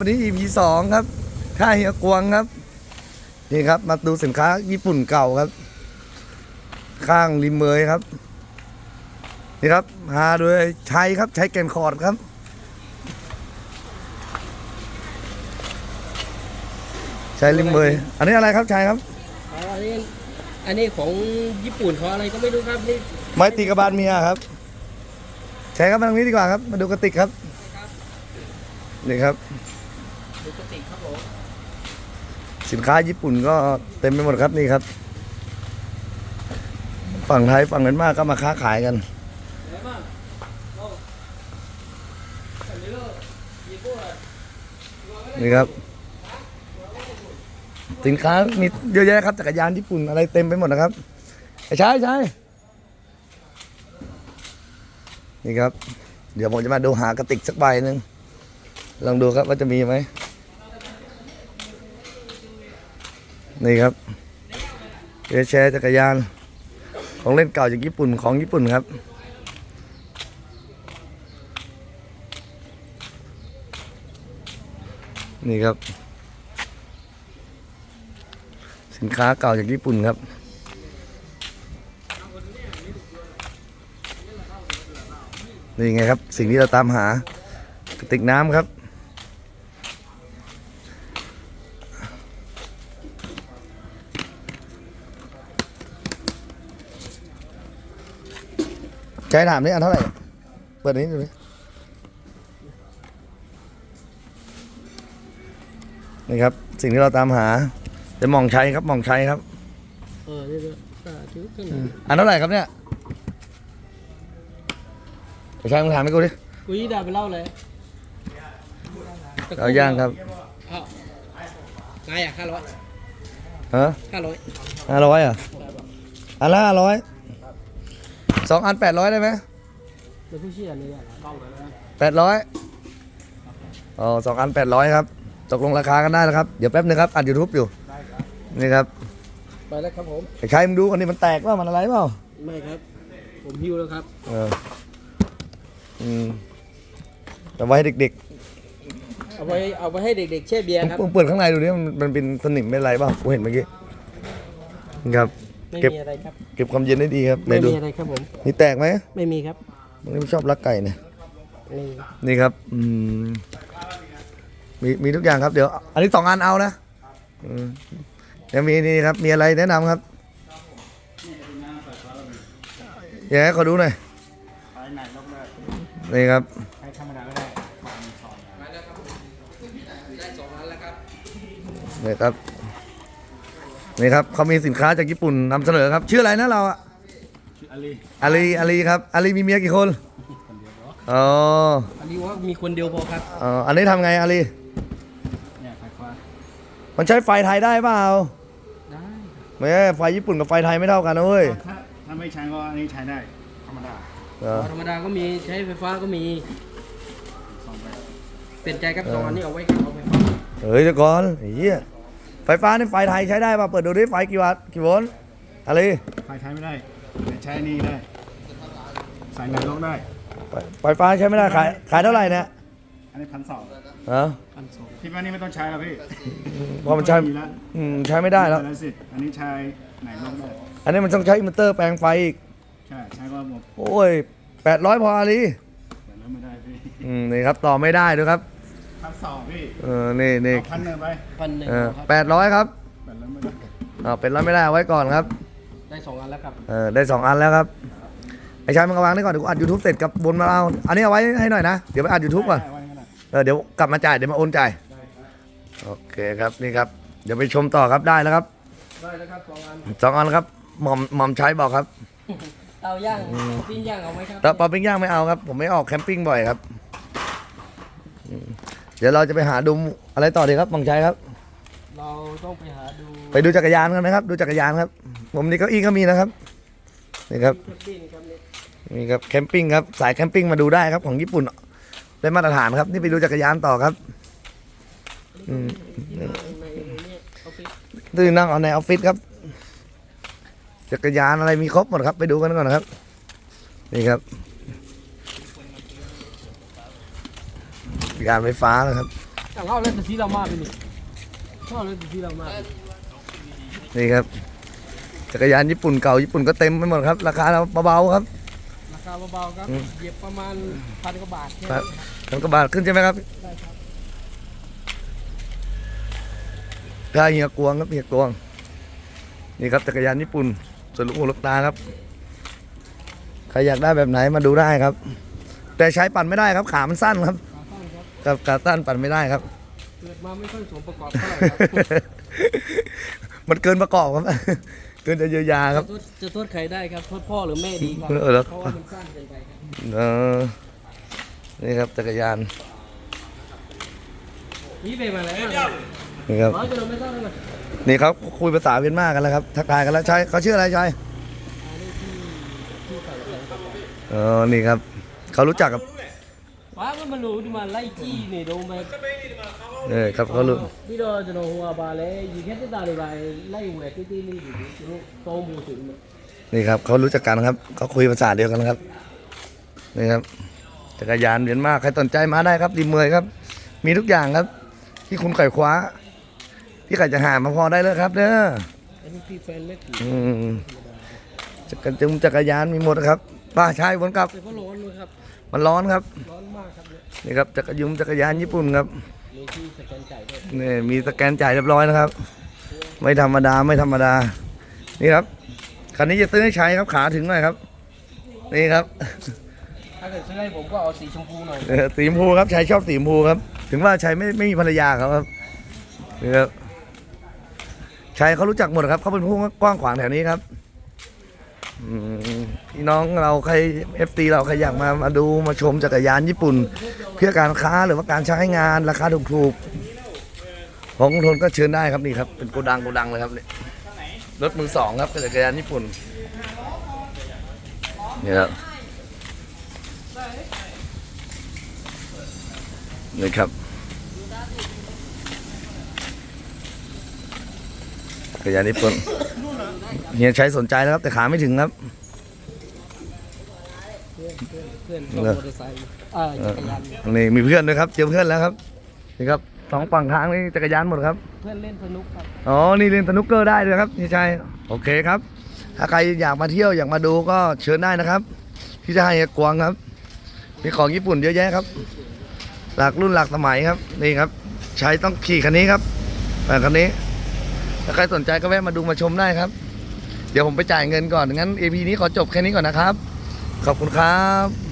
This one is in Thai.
วันนี้ EP สองครับ ค่ายเฮียกวงครับ นี่ครับ มาดูสินค้าญี่ปุ่นเก่าครับ ข้างริมเมยครับ นี่ครับหาโดยชัยครับชัยแก่นคอร์ดครับชัยริมเมยอันนี้อะไรครับชัยครับ อ๋ออันนี้อันนี้ของญี่ปุ่นเขาอะไรก็ไม่รู้ครับนี่ไม้ตีกระบาลเมียครับชัยครับมาตรงนี้ดีกว่าครับ มาดูกระติกครับ นี่ครับ ดูกติครับผมสินค้าญี่ปุ่นก็เต็มไปหมดครับนี่ครับ ฝั่งไทยฝั่งเนั้นมากก็มาค้าขายกันอะไรบ้างโอ้อันนี้ก็ญี่ปุ่นอะนี่ครับ สินค้ามีเยอะแยะครับจักรยานญี่ปุ่นอะไรเต็มไปหมดนะครับไอ้ชายชายนี่ครับ เดี๋ยวผมจะมาดูหากระติกสักใบหนึ่งลองดูครับว่าจะมีไหม นี่ครับเอแชร์จักรยาน ของเล่นเก่าจากญี่ปุ่นของญี่ปุ่นครับ นี่ครับ สินค้าเก่าจากญี่ปุ่นครับนี่ไงครับ สิ่งที่เราตามหากระติกน้ำครับ ใจถามนี่อันเท่าไหร่ เปิดอันนี้ดูดินี่ครับ สิ่งที่เราตามหาจะมองใช้ครับมองใช้ครับ เออนี่ก็สาธุขึ้นหน่อยอันเท่าไหร่ครับเนี่ยไปใช้มึงถามให้กูดิอุ้ยด่าไปเล่าเลยเอาย่างครับอ้าวไงอะห้าร้อยฮะห้าร้อยห้าร้อยอะอันละห้าร้อย สองอันแปดร้อยได้ไหมเป็นผู้เชี่ยวเลยอะต้องเลยนะแปดร้อยอ๋อสองอันแปดร้อยครับ ตกลงราคากันได้แล้วครับ เดี๋ยวแป๊บนึงครับอัดยูทูบอยู่นี่ครับไปแล้วครับผมไอ้ใครมึงดูกันนี่มันแตกว่ามันอะไรเปล่าไม่ครับ ผมหิวแล้วครับ เอออืมแต่ไว้ให้เด็กเอาไว้เอาไว้ให้เด็กๆแช่เบียร์ครับๆมึงเปิดข้างในดูดิมันมันเป็นสนิมเป็นอะไรเปล่ากูเห็นเมื่อกี้ครับ ไม่เก็บมีอะไรครับ เก็บความเย็นได้ดีครับไหนไม่ดูมีอะไรครับผม นี่แตกไหมไม่มีครับมึงนี่ไม่ชอบรักไก่เนี่ยนี่นี่ครับอืมมีมีทุกอย่างครับเดี๋ยว อันนี้สองอันเอานะอืมเดี๋ยวมีนี่ครับ มีอะไรแนะนำครับอยากให้ขอดูหน่อยนี่ครับได้สองอันแล้วครับนี่ครับ นี่ครับเขามีสินค้าจากญี่ปุ่นนำเสนอครับ ชื่ออะไรนะเราอะอาลีอาลีอาลีครับอาลีมีเมียกี่คนอ๋ออันนี้ว่ามีคนเดียวพอครับอ๋ออันนี้ทำไงอาลีเนี่ยไฟฟ้ามันใช้ไฟไทยได้เปล่าได้ไม่ใช่ไฟญี่ปุ่นกับไฟไทยไม่เท่ากันนะเว้ยถ้าถ้าไม่ใช้ก็อันนี้ใช้ได้ธรรมดาเออธรรมดาก็มีใช้ไฟฟ้าก็มีสองแบบเปลี่ยนใจครับสองอันนี้เอาไว้ครับเอาไฟฟ้าเฮ้ยเดี๋ยวก่อนไอ้เหี้ย ไฟฟ้านี่ไฟไทยใช้ได้ป่ะ เปิดดูดิไฟกี่วัตต์กี่โวลต์อะไรไฟใช้ไม่ได้แต่ใช้อันนี้ได้ สายไหนลงได้ ไฟไฟฟ้าใช้ไม่ได้ขายขายเท่าไหร่เนี่ยอันนี้พันสองฮะพันสองคิดว่านี่ไม่ต้องใช้แล้วพี่เพราะมันใช้ดีแล้วอืมใช้ไม่ได้แล้ว แล้วสิอันนี้ใช้ไหนลงได้อันนี้มันต้องใช้อินเวอร์เตอร์แปลงไฟอีก ใช่ใช้ก็หมดโอ้ยแปดร้อยพออาลีแต่แล้วไม่ได้พี่ อืมนี่ครับต่อไม่ได้ด้วยครับ พันสองพี่เออนี่นี่เอาพันหนึ่งไปพันหนึ่งเออครับแปดร้อยครับแต่แล้วไม่ได้อ่าเป็นร้อยไม่ได้เอาไว้ก่อนครับ ได้สองอันแล้วครับเออได้สองอันแล้วครับไอ้ชายมันกวางนี่ก่อนเดี๋ยวกูอัดยูทูบเสร็จกับบนมาเอาอันนี้เอาไว้ให้หน่อยนะ เดี๋ยวไปอัดยูทูบก่อน ได้ไว้งั้นน่ะเออเดี๋ยวกลับมาจ่ายเดี๋ยวมาโอนจ่ายโอเคครับนี่ครับ เดี๋ยวไปชมต่อครับได้แล้วครับได้แล้วครับสองอันสองอันครับหม่อมหม่อมใช้บอกครับเตาย่างปิ้งย่างเอาไหมครับแต่ปลาปิ้งย่างไม่เอาครับ ผมไม่ออกแคมปิ้งบ่อยครับอืม เดี๋ยวเราจะไปหาดูอะไรต่อดีครับหม่อมใช้ครับ เราต้องไปหาดูไปดูจักรยานกันนะครับ ดูจักรยานครับ ผมนี่เก้าอี้ก็มีนะครับนี่ครับเครื่องปิ้งครับนี่นี่ครับแคมปิ้งครับสายแคมปิ้งมาดูได้ครับของญี่ปุ่นได้มาตรฐานครับ นี่ไปดูจักรยานต่อครับอืมในเนี่ยเอาไปตื่นนั่งเอาในออฟฟิศครับ จักรยานอะไรมีครบหมดครับ ไปดูกันก่อนนะครับ นี่ครับ กรยานไฟฟ้านะครับอะเอาเล่นแต่สีเรามาไปนี่เอาเล่นแต่สีเรามานี่ครับจักรยานญี่ปุ่นเก่าญี่ปุ่นก็เต็มไปหมดครับ ราคาเบาๆครับ ราคาเบาๆครับอืมเหยียบประมาณพันกว่าบาทแค่ครับนั้นพันกว่าบาทขึ้นใช่ไหมครับได้ครับถ้าเฮียกวงครับเฮียกวงนี่ครับจักรยานญี่ปุ่นส่วนลูกหูลูกตาครับใครอยากได้แบบไหนมาดูได้ครับ แต่ใช้ปั่นไม่ได้ครับขามันสั้นครับ ขาสั้นครับครับขาสั้นปั่นไม่ได้ครับ เกิดมาไม่ค่อยสมประกอบเท่าไหร่ครับมันเกินประกอบครับ เกินจะเยียวยาครับ จะโทษจะโทษใครได้ครับโทษพ่อหรือแม่ดีครับเออแล้ว เพราะว่ามันสั้นเกินไปครับเออนี่ครับจักรยานนี่ไปมาแล้วนี่ครับ ร้อยกิโลไม่เท่าไหร่นี่ครับคุยภาษาเวียนมากันแล้วครับทักทายกันแล้วใช่เขาชื่ออะไรใช่อันนี้ที่ที่ใส่ใส่ครับเออนี่ครับ เขารู้จักกับ ว้าก็มารู้ดิมาไล่จี้นี่ดูมา เออครับเขารู้ ပြီးတော့ကျွန်တော်ဟိုဟာပါလဲရေခဲတက်တာတွေပါလိုက်ဝယ်တိတိလေးတွေကျွန်တော်သုံးဖို့ဆိုပြီး นี่ครับเขารู้จักกันครับเขาคุยภาษาเดียวกันครับนี่ครับจักรยานเวียนมาใครสนใจมาได้ครับดีเมยครับ มีทุกอย่างครับ ที่คุณไข่คว้า ที่ใครจะหามาพอได้เลยครับเด้อ อันนี้พี่แฟนเล็กอยู่ อืมจักรจุงจักรยานมีหมดครับป้าใช่วนกลับ แต่ก็ร้อนเลยครับ มันร้อนครับ ร้อนมากครับเนี่ยนี่ครับจักรยุงจักรยานญี่ปุ่นครับมีที่สแกนจ่ายด้วยนี่มีสแกนจ่ายเรียบร้อยนะครับ ไม่ธรรมดาไม่ธรรมดา นี่ครับคันนี้จะซื้อให้ใช้ครับขาถึงหน่อยครับ นี่ครับถ้าเกิดซื้อให้ผมก็เอาสีชมพูหน่อยเออสีชมพูครับชายชอบสีชมพูครับ ถึงว่าชายไม่ไม่มีภรรยาครับครับนี่ครับชายเขารู้จักหมดครับเขาเป็นผู้กว้างขวางแถวนี้ครับอืม พี่น้องเราใครเอฟตีเราใครอยากมามาดูมาชมจักรยานญี่ปุ่น เพื่อการค้าหรือว่าการใช้งานราคาถูกๆของกรุงทนก็เชิญได้ครับนี่ครับเป็นโกดังโกดังเลยครับนี่รถมือสองครับจักรยานญี่ปุ่นนี่ครับนี่ครับ จักรยานญี่ปุ่นเฮียใช้สนใจแล้วครับ แต่ขาไม่ถึงครับ เพื่อนเพื่อนเพื่อนชอบมอเตอร์ไซค์อ่าจักรยานนี่มีเพื่อนด้วยครับเจอเพื่อนแล้วครับนี่ครับสองฝั่งทางนี่จักรยานหมดครับ เพื่อนเล่นสนุกครับ อ๋อ นี่เล่นสนุกเกอร์ได้เลยครับเฮียชัยโอเคครับ ถ้าใครอยากมาเที่ยวอยากมาดูก็เชิญได้นะครับ ที่จะให้กวางครับ มีของญี่ปุ่นเยอะแยะครับ หลากรุ่นหลากสมัยครับ นี่ครับ ใช้ต้องขี่คันนี้ครับแต่คันนี้ ถ้าใครสนใจก็แวะมาดูมาชมได้ครับ เดี๋ยวผมไปจ่ายเงินก่อนงั้น EP นี้ขอจบแค่นี้ก่อนนะครับ ขอบคุณครับ